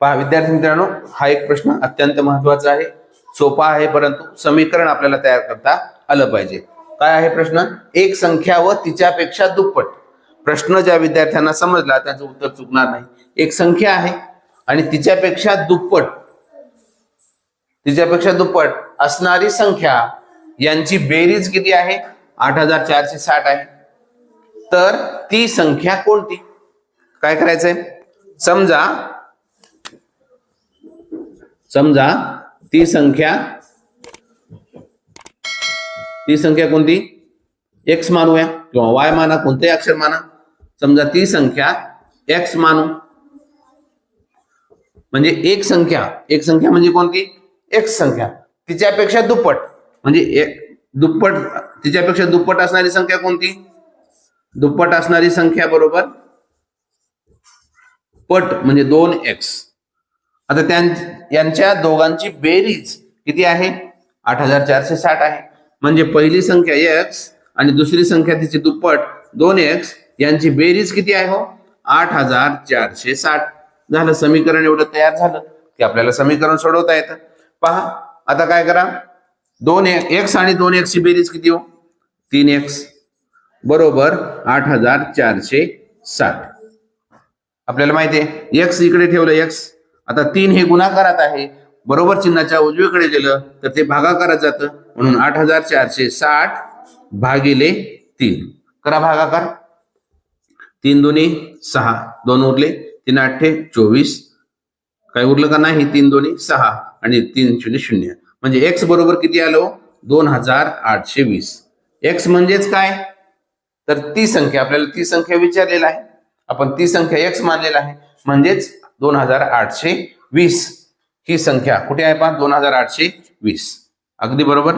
पहा विद्यार्थी मित्रांनो हा एक प्रश्न अत्यंत महत्त्वाचा आहे. सोपा आहे परंतु समीकरण आपल्याला तयार करता आलं पाहिजे. काय आहे प्रश्न? एक संख्या व तिच्यापेक्षा दुप्पट. प्रश्न ज्या विद्यार्थ्यांना समजला त्याचं उत्तर चुकणार नाही. एक संख्या आहे आणि तिच्यापेक्षा दुप्पट. तिच्यापेक्षा दुप्पट असणारी संख्या यांची बेरीज किती आहे? आठ हजार चारशे साठ आहे. तर ती संख्या कोणती? काय करायचंय? समजा समजा ती संख्या ती संख्या कोणती? एक्स मानूया किंवा वाय माना कोणतेही अक्षर माना. समजा ती संख्या एक्स मानू. म्हणजे एक संख्या एक संख्या म्हणजे कोणती? एक्स संख्या. तिच्यापेक्षा दुप्पट. म्हणजे एक दुप्पट तिच्यापेक्षा दुप्पट असणारी संख्या कोणती? दुप्पट असणारी संख्या बरोबर पट म्हणजे दोन एक्स आता त्यां यांच्या दोघांची बेरीज किती आहे? आठ हजार चारशे साठ आहे. म्हणजे पहिली संख्या एक्स आणि दुसरी संख्या तिची दुप्पट दोन एक्स यांची बेरीज किती आहे हो? आठ हजार चारशे साठ. झालं समीकरण एवढं तयार झालं की आपल्याला समीकरण सोडवता येतं. पहा आता काय करा? दोन एक्स आणि दोन एक्स ची बेरीज किती हो? तीन एक्स बरोबर आठ हजार चारशे साठ. आपल्याला माहिती आहे एक्स इकडे ठेवलं एक्स आता तीन हे गुणाकारात आहे. बरोबर चिन्हाच्या उजवीकडे गेलं तर ते भागाकारात जातं. म्हणून आठ हजार चारशे साठ भागिले तीन. करा भागाकार. तीन दोन्ही सहा. दोन उरले. तीन आठे चोवीस. काय उरलं का नाही? तीन दोन्ही सहा आणि तीन शून्य शून्य. म्हणजे एक्स बरोबर किती आलो? दोन हजार आठशे वीस. एक्स म्हणजेच काय? तर ती संख्या आपल्याला ती संख्या विचारलेला आहे. आपण ती संख्या एक्स मानलेला आहे. म्हणजेच दोन हजार आठशे वीस. ही संख्या कुठे आहे पहा? दोन हजार आठशे वीस. अगदी बरोबर?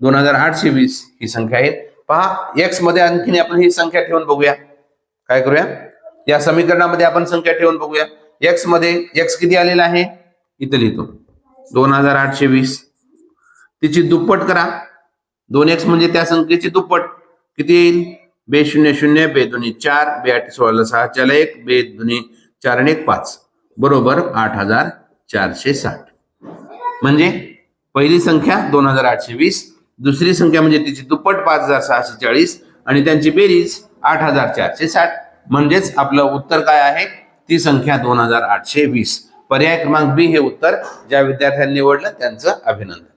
दोन हजार आठशे वीस ही संख्या आहे. पहा एक्समध्ये आणखीन आपण ही संख्या ठेवून बघूया. काय करूया? या समीकरणामध्ये आपण संख्या ठेवून बघूया. एक्समध्ये एक्स किती आलेला आहे? इथं लिहितो. दोन हजार आठशे वीस. तिची दुप्पट करा. दोन एक्स म्हणजे त्या संख्येची दुप्पट. किती येईल? बे शून्य शून्य बे दोन्ही चार बे आठ सोळाला सहा चार एक बे दोन्ही चार आणि एक पाच. बरोबर आठ हजार चारशे साठ. म्हणजे पहिली संख्या दोन हजार आठशे वीस दुसरी संख्या म्हणजे तिची दुप्पट पाच हजार सहाशे चाळीस आणि त्यांची बेरीज आठ हजार चारशे साठ. म्हणजेच आपलं उत्तर काय आहे? ती संख्या दोन हजार आठशे वीस. पर्याय क्रमांक बी हे उत्तर ज्या विद्यार्थ्यांनी निवडलं त्यांचं अभिनंदन.